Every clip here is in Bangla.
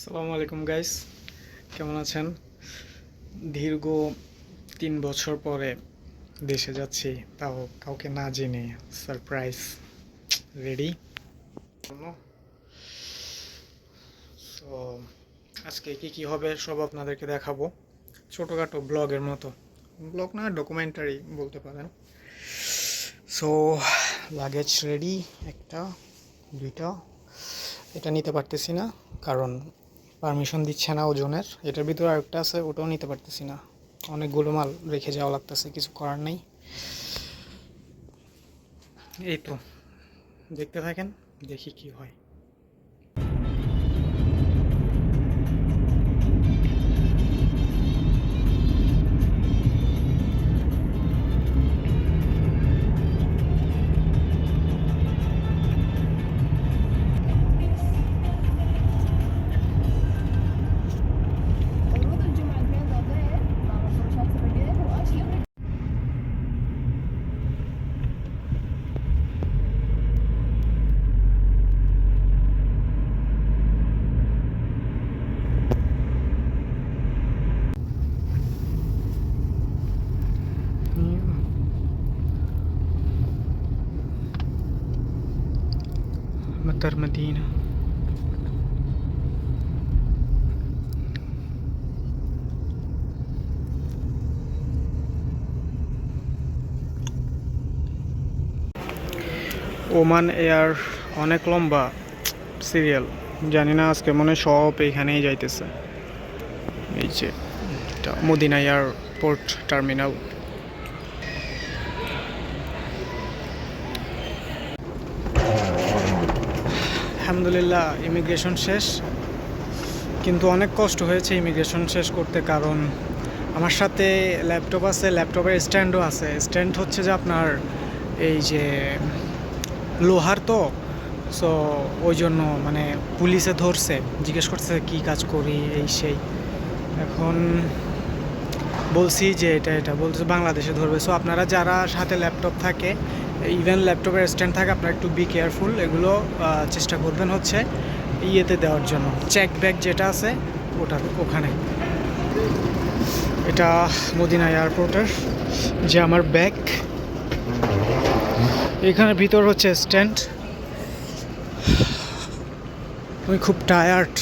আসসালামু আলাইকুম গাইস কেমন আছেন? দীর্ঘ তিন বছর পরে দেশে যাচ্ছি, তাও কাউকে না জেনে সারপ্রাইজ রেডি সো আজকে কি কি হবে সব আপনাদেরকে দেখাবো। ছোটোখাটো ব্লগের মতো। ব্লগ না ডকুমেন্টারি বলতে পারেন। সো লাগেজ রেডি একটা, দুইটা। এটা নিতে পারতেছি না, কারণ পারমিশন দিচ্ছে না ওজনের। এটার ভিতরে আরেকটা আছে, ওটাও নিতে পারতেছি না। অনেকগুলো মাল রেখে যাওয়া লাগতেছে, কিছু করার নেই। এই তো, দেখতে থাকেন, দেখি কি হয়। ওমান এয়ার অনেক লম্বা সিরিয়াল। জানি না আজকে মনে সব এইখানেই যাইতেছে। এই যে মদিনা এয়ারপোর্ট টার্মিনাল। আলহামদুলিল্লাহ ইমিগ্রেশন শেষ। কিন্তু অনেক কষ্ট হয়েছে ইমিগ্রেশন শেষ করতে কারণ আমার সাথে ল্যাপটপ আছে ল্যাপটপের স্ট্যান্ডও আছে। স্ট্যান্ড হচ্ছে যে আপনার এই যে লোহার তো সো ওই জন্য মানে পুলিশে ধরছে, জিজ্ঞেস করছে কি কাজ করি, এই সেই। এখন বলছি যে এটা এটা বলছে বাংলাদেশে ধরবে। সো আপনারা যারা সাথে ল্যাপটপ থাকে ইভেন ল্যাপটপের স্ট্যান্ড থাকে, আপনারা একটু বি কেয়ারফুল এগুলো চেষ্টা করবেন হচ্ছে ইয়েতে দেওয়ার জন্য। চেক ব্যাগ যেটা আছে, ওটা ওখানে। এটা মদিনা এয়ারপোর্টের যে আমার ব্যাগ এখানে ভিতর হচ্ছে স্ট্যান্ড আমি খুব টায়ার্ড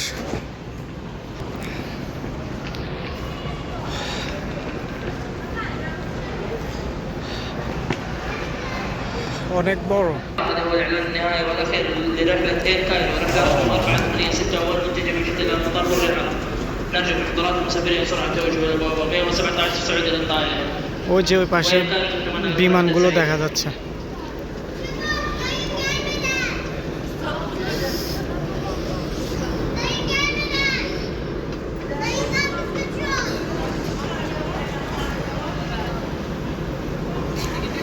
অনেক বড়। ওই যে ওই পাশে বিমানগুলো দেখা যাচ্ছে।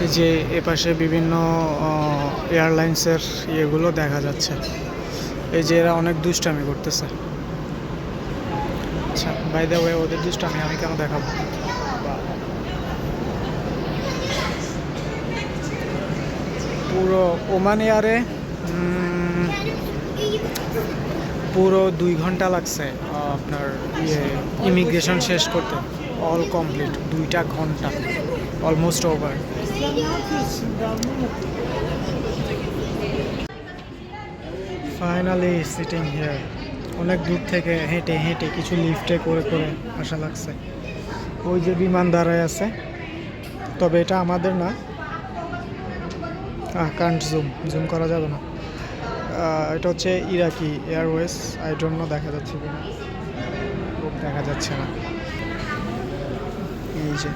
এই যে এ পাশে বিভিন্ন এয়ারলাইন্সের ইয়েগুলো দেখা যাচ্ছে। এই যে এরা অনেক দুষ্টামি করতেছে। আচ্ছা বাই দ্য ওয়ে ওদের দুষ্টামি আমি কেন দেখাবো? পুরো ওমান এয়ারে পুরো দুই ঘণ্টা লাগছে আপনার ইয়ে ইমিগ্রেশন শেষ করতে। অল কমপ্লিট দুইটা ঘণ্টা almost over finally sitting here অনেক দূর থেকে হেঁটে হেঁটে কিছু লিফটে করে করে আসা লাগছে। ওই যে বিমান দাঁড়ায় আছে। তবে এটা আমাদের না। কান্ট জুম জুম করা যাবে না। এটা হচ্ছে ইরাকি এয়ারওয়েজ আই দেখা যাচ্ছে কিনা। দেখা যাচ্ছে না। এই যে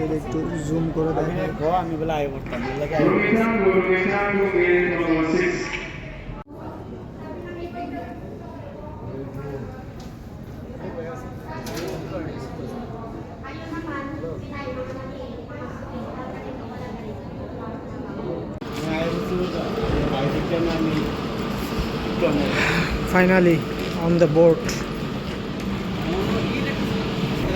যদি একটু জুম করে দেখেন। আমি বলে আয় করতাম লাগে আয় আমি ফাইনালি অন দ্য বোর্ড রাখব না কেন এ দেখ রাখ নাই না রাখব না এ তো ওরে না না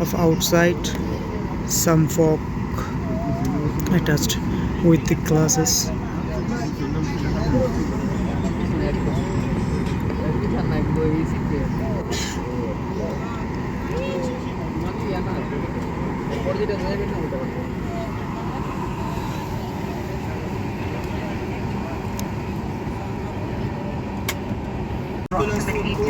of outside. Some fog attached with the glasses.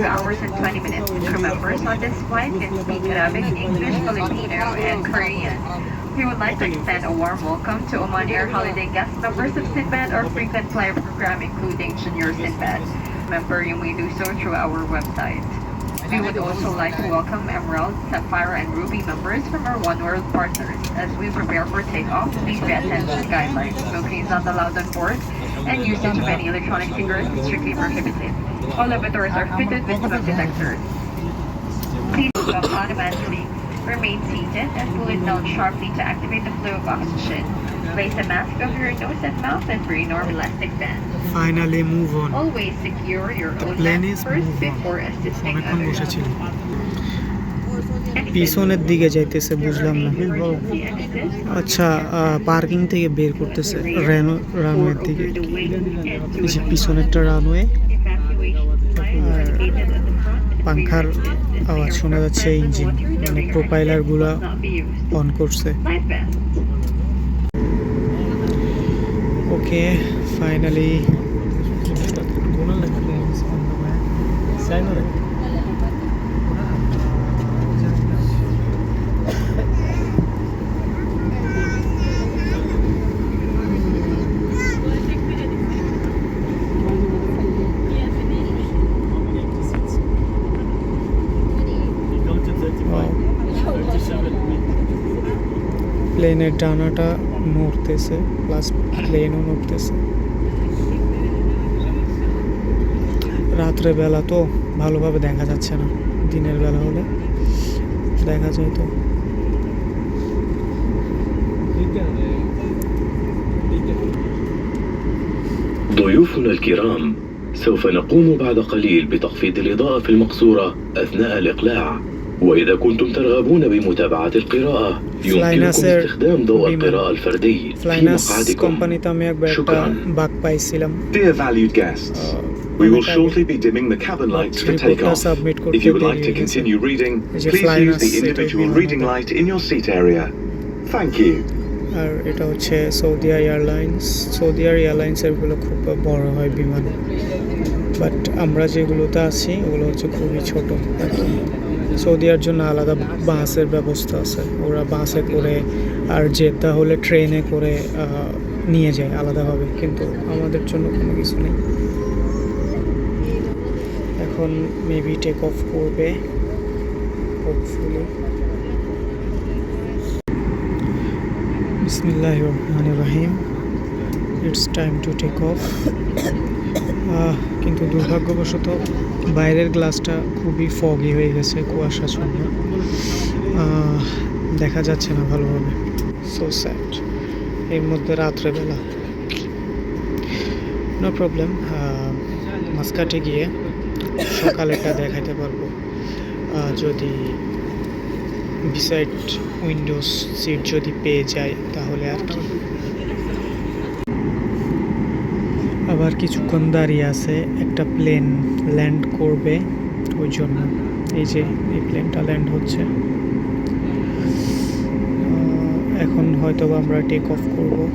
2 hours and 20 minutes. Crew members on this flight can speak Arabic, English, Filipino, and Korean. We would like to extend a warm welcome to Oman Air Holiday guest members of Sinbad or frequent flyer program including Junior Sinbad. Member, you may do so through our website. We would also like to welcome Emerald, Sapphire, and Ruby members from our One World partners. As we prepare for takeoff, please pay attention to guidelines. Smoking is not allowed on board, and usage of any electronic cigarettes is strictly prohibited. All elevators are fitted with smoke detectors. Please stop automatically. Remain seated and pull it down sharply to activate the flow of oxygen. Place a mask over your nose and mouth and bring or elastic band. Finally move on. Always secure your The own plane mask is first move on. before assisting অনেকক্ষণ others. বসেছিল Exit. পিছনের দিকে যাইতেছে বুঝলাম না Emergency exit. আচ্ছা পার্কিং থেকে বের করতেছে রানওয়ের Door দিকে over the wing and to এই যে an পিছনেরটা রানওয়ে পাংখার আওয়াজ শোনা যাচ্ছে ইঞ্জিন মানে প্রোপাইলারগুলো গুলা অন করছে. ওকে ফাইনালি প্লেনের ডানাটা নড়তেছে প্লাস প্লেনও নড়তেছে রাত্রে বেলা তো ভালোভাবে দেখা যাচ্ছে না দিনের বেলা হলে দেখা যায় তো ضيوفنا الكرام سوف نقوم بعد قليل بتخفيض الإضاءة في المقصورة أثناء الإقلاع وإذا كنتم ترغبون بمتابعة القراءة ফ্লাইনাসের ফ্লাইনাস কোম্পানিতে আমি একবার একটা বাক পাইছিলাম আর এটা হচ্ছে সৌদি এয়ারলাইন্স সৌদি এয়ারলাইন্স এরগুলো খুব বড় হয় বিমান। বাট আমরা যেগুলোতে আছি ওগুলো হচ্ছে খুবই ছোট। সৌদিয়ার জন্য আলাদা বাসের ব্যবস্থা আছে। ওরা বাসে করে আর যেতে হলে ট্রেনে করে নিয়ে যায় আলাদাভাবে। কিন্তু আমাদের জন্য কোনো কিছু নেই। এখন মেবি টেক অফ করবে। বিসমিল্লাহ রহমান রহিম। It's time to take off কিন্তু দুর্ভাগ্যবশত বাইরের গ্লাসটা খুবই ফগি হয়ে গেছে কুয়াশাচ্ছন্ন আহ, দেখা যাচ্ছে না ভালোভাবে। সো স্যাড এর মধ্যে রাত্রেবেলা। নো প্রবলেম মাসকাটে গিয়ে সকালেটা দেখাতে পারব। যদি বিসাইড উইন্ডোজ সিট যদি পেয়ে যায় তাহলে আর কি। আবার কিছুক্ষণ দাঁড়িয়ে আছে একটা প্লেন ল্যান্ড করবে ওই জন্য। এই যে, এই প্লেনটা ল্যান্ড হচ্ছে। এখন হয়তো আমরা টেক অফ করব।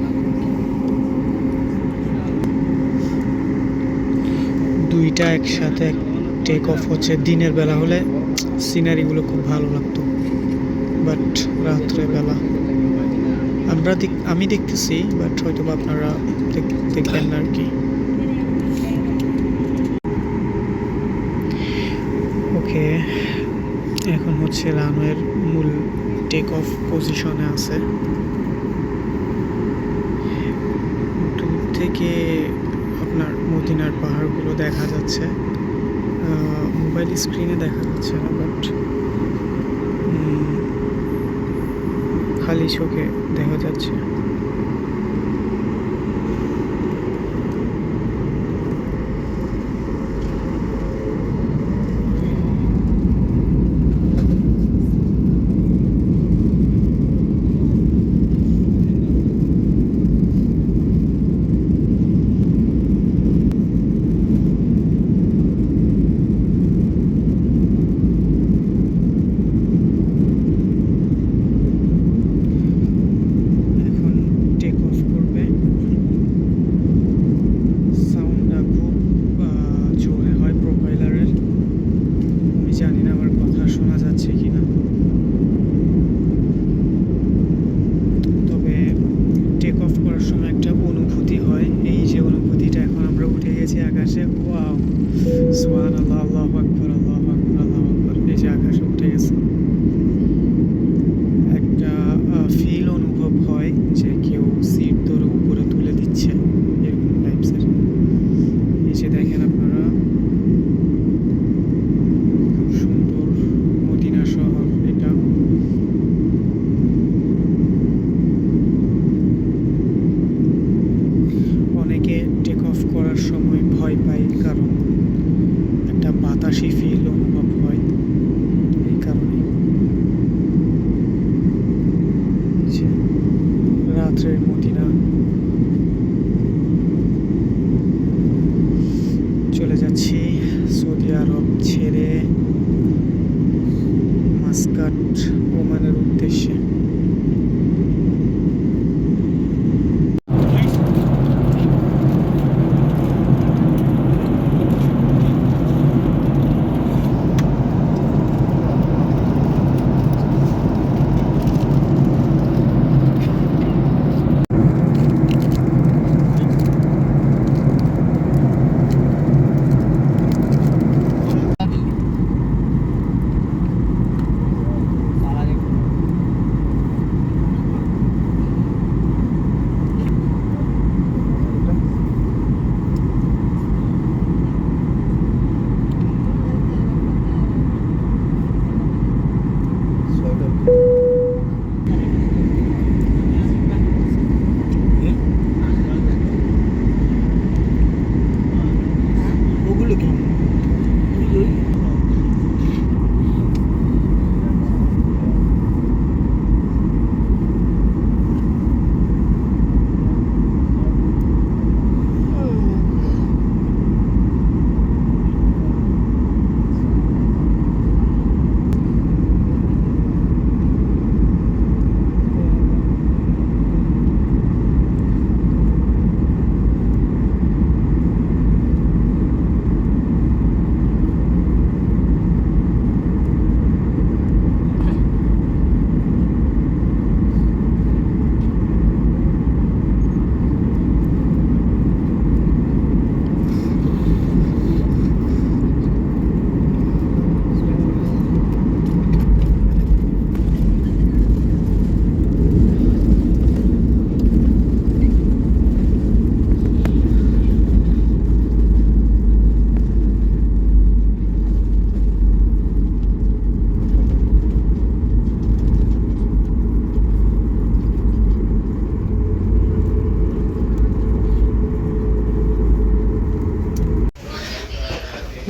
দুইটা একসাথে টেক অফ হচ্ছে। দিনের বেলা হলে সিনারিগুলো খুব ভালো লাগতো বাট রাত্রে বেলা। আমরা আমি দেখতেছি বাট হয়তো আপনারা দেখ- দেখবেন না আর কি। রানওয়ের মূল টেক অফ পজিশনে আছে। দূর থেকে আপনার মদিনার পাহাড়গুলো দেখা যাচ্ছে। মোবাইল স্ক্রিনে দেখা যাচ্ছে না বাট খালি চোখে দেখা যাচ্ছে।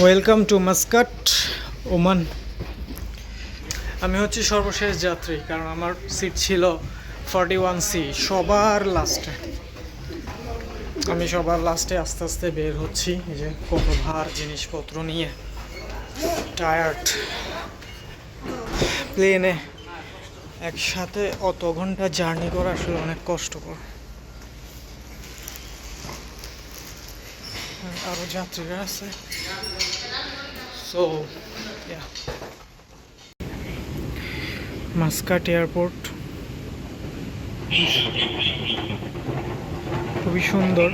ওয়েলকাম টু মাস্কাট ওমান আমি হচ্ছে সর্বশেষ যাত্রী, কারণ আমার সিট ছিল ফর্টি ওয়ান সি সবার লাস্টে আমি সবার লাস্টে আস্তে আস্তে বের হচ্ছি, এই যে কত ভার জিনিসপত্র নিয়ে। টায়ার্ড প্লেনে একসাথে অত ঘণ্টা জার্নি করা আসলে অনেক কষ্টকর। আরও যাত্রীরা আছে। সো মাস্কাট এয়ারপোর্ট খুবই সুন্দর।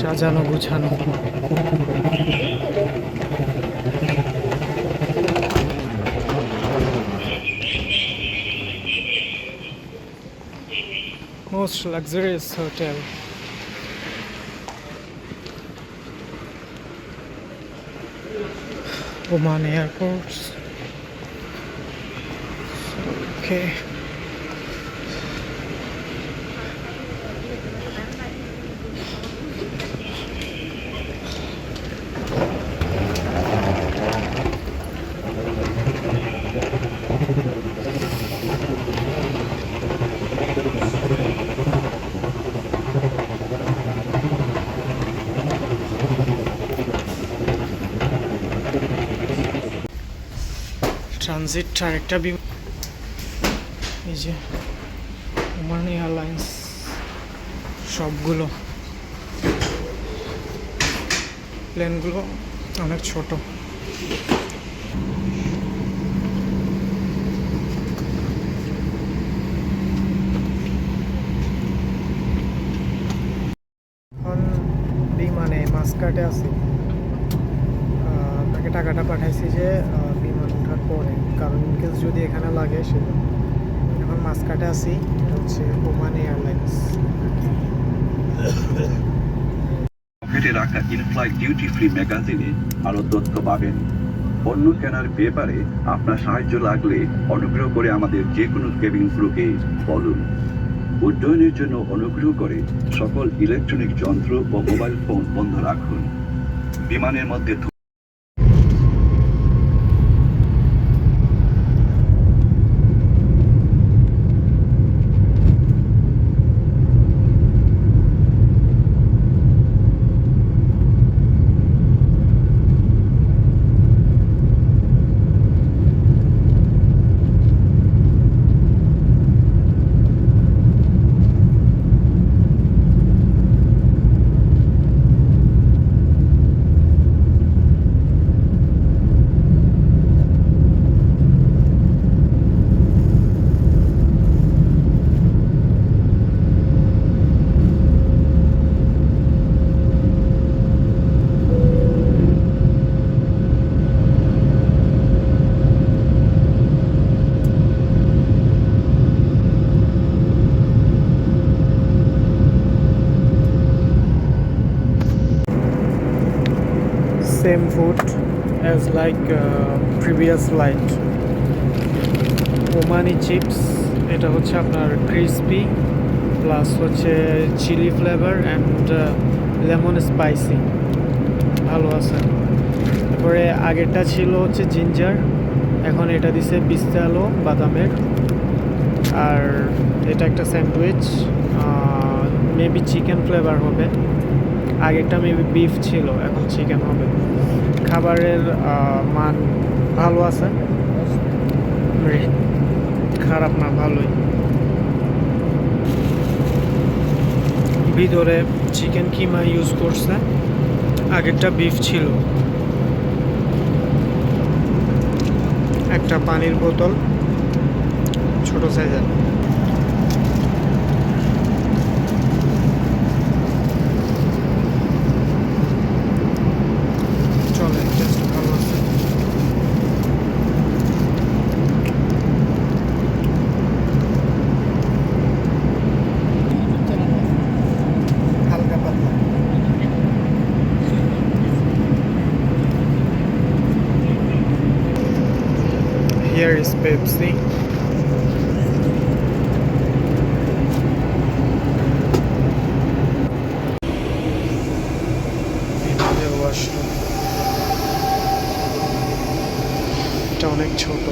সাজানো গুছানো। Most luxurious hotel. Oman airports. Okay. Transit আরেকটা বিমান এই যে ওমান এয়ারলাইন্স সবগুলো। প্লেনগুলো অনেক ছোট। বিমানে মাসকাটে আছি। তাকে টাকাটা পাঠাইছি যে পরে, কারণ ইনকেস যদি এখানে লাগে সেজন্য এখন মাসকাটে আছি, এটা হচ্ছে ওমান এয়ারলাইন্স পকেটে রাখা ইনফ্লাইট ডিউটি ফ্রি ম্যাগাজিনে আরও তথ্য পাবেন। পণ্য কেনার ব্যাপারে আপনার সাহায্য লাগলে অনুগ্রহ করে আমাদের যে কোনো কেবিন ক্রুকে বলুন। উড্ডয়নের জন্য অনুগ্রহ করে সকল ইলেকট্রনিক যন্ত্র ও মোবাইল ফোন বন্ধ রাখুন। বিমানের মধ্যে same food as like uh, previous flight Omani chips এটা হচ্ছে আপনার ক্রিসপি প্লাস হচ্ছে chilli flavour and lemon spicy ভালো আছে। তারপরে আগেরটা ছিল হচ্ছে জিঞ্জার এখন এটা দিছে বিস্তালো বাদামের। আর এটা একটা স্যান্ডউইচ মেবি চিকেন ফ্লেভার হবে। আগেরটা মেবি বিফ ছিল, এখন চিকেন হবে। খাবারের মান ভালো আছে। খারাপ না, ভালোই। ভিতরে চিকেন কিমা ইউজ করছে, আগেরটা বিফ ছিল। একটা পানির বোতল, ছোট সাইজের চলে টেস্ট ভালো আছে হালকা পাতলা Here is Pepsi. এখানে এটা অনেক ছোট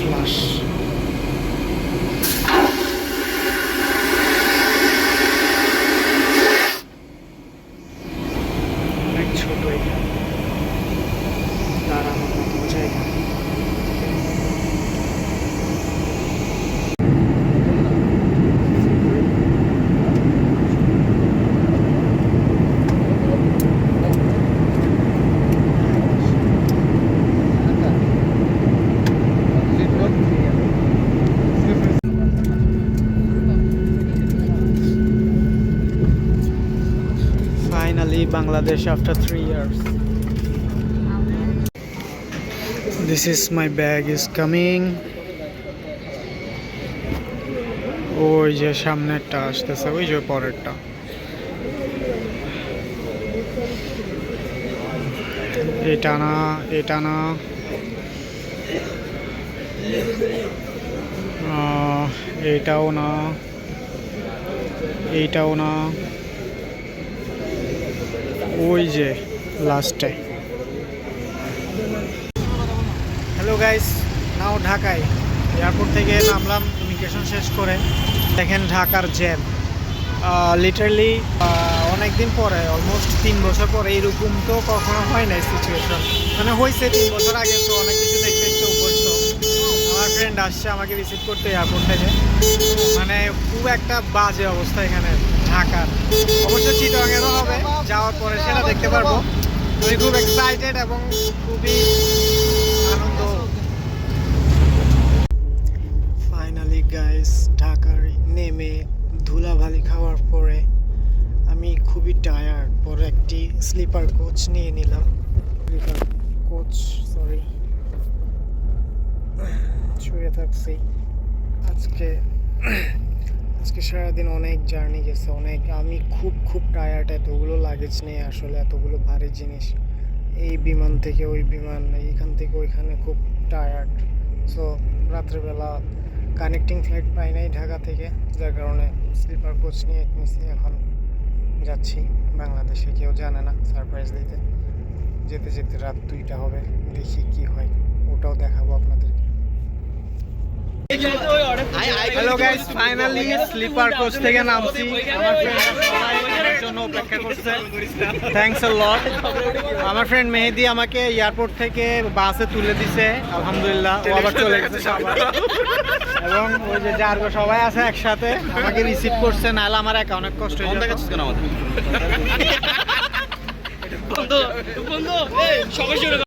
ফ্লাশ অনেক ছোট এটা দাঁড়ানোর মতো জায়গা Finally, Bangladesh after three years. This is my bag is coming. ওই যে সামনেরটা আসতেছে ওই যে পরেরটা এটা না এটা না আহ, এইটাও না এইটাও না ওই যে লাস্টে হ্যালো গাইস নাও ঢাকায় এয়ারপোর্ট থেকে নামলাম ইমিগ্রেশন শেষ করে। দেখেন ঢাকার জ্যাম লিটারলি অনেক দিন পরে অলমোস্ট তিন বছর পরে, এইরকম তো কখনো হয় নাই সিচুয়েশন মানে হয়েছে, তিন বছর আগে তো অনেক কিছু দেখতে দেখতে অভ্যস্ত। আমার ফ্রেন্ড আসছে আমাকে রিসিভ করতে এয়ারপোর্ট থেকে। মানে খুব একটা বাজে অবস্থা এখানে। ঢাকার। অবশ্য চিটংয়েরও হবে, যাওয়ার পরে সেটা দেখতে পারব। আমি খুব এক্সাইটেড এবং খুবই আনন্দ। ফাইনালি গাইস ঢাকার নেমে ধুলাবালি খাওয়ার পরে আমি খুবই টায়ার্ড পরে একটি স্লিপার কোচ নিয়ে নিলাম। স্লিপার কোচ সরি শুয়ে থাকছি। আজকে আজকে সারাদিন অনেক জার্নি গেছে, অনেক, আমি খুব খুব টায়ার্ড এতগুলো লাগেজ নেই আসলে এতগুলো ভারী জিনিস। এই বিমান থেকে ওই বিমান, এইখান থেকে ওইখানে খুব টায়ার্ড সো রাত্রেবেলা কানেক্টিং ফ্লাইট পাই নাই ঢাকা থেকে, যার কারণে স্লিপার কোচ নিয়ে নিছি এখন যাচ্ছি বাংলাদেশে, কেউ জানে না সারপ্রাইজ দিতে। যেতে যেতে রাত দুইটা হবে, দেখি কি হয়, ওটাও দেখাবো আপনাদেরকে। Hello guys finally sleeper coach থেকে নামছি। আমার ফ্রেন্ড জন্য অপেক্ষা করছে। থ্যাঙ্কস আ লট আমার ফ্রেন্ড মেহেদি আমাকে এয়ারপোর্ট থেকে বাসে তুলে দিছে। আলহামদুলিল্লাহ, ও আবার চলে গেছে সবাই এবং ওই যে যারগো সবাই আছে একসাথে, আমাকে রিসিভ করছে, নাহলে আমার একা অনেক কষ্ট হয়ে যেত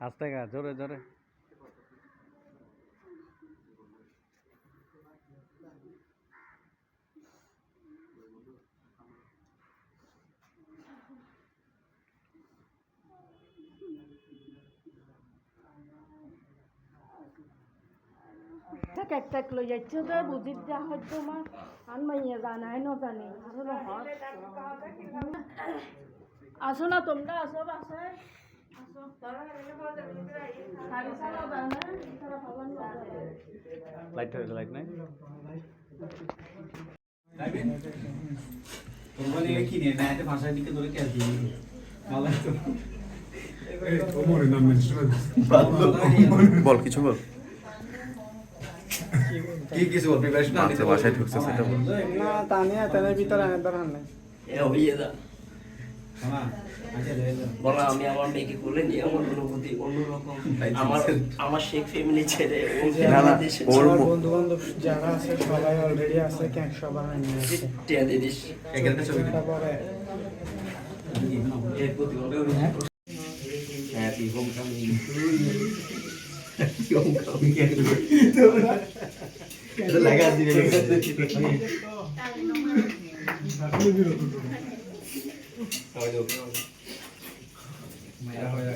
আস্তে গা, জোরে জোরে। Tak এক tak লৈ যাচ্ছে তো বুঝিত যা হয়তো আমার আন মাইয়া জানাই ন জানি। আসো না তোমরা আসো বাসায় বল কিছু বল কি কিছু বল। প্রিপারেশন আচ্ছা বাসায় ঢুকছে সেটা বল। না তা নিয়ে তাদের ভিতরে আনার দরকার নেই। বলা আমি আমার মেয়েকে কোলে নিয়ে আমার অনুভূতি অন্যরকম। আমার আমার শেখ ফ্যামিলি ছেড়ে বন্ধু বান্ধব যারা আছে সবাই অলরেডি আছে ক্যাঙ্ক সবার নিয়ে টিয়া লাগা দিবে ਆ ਜਾਓ। ਮੇਰਾ ਹੋਇਆ।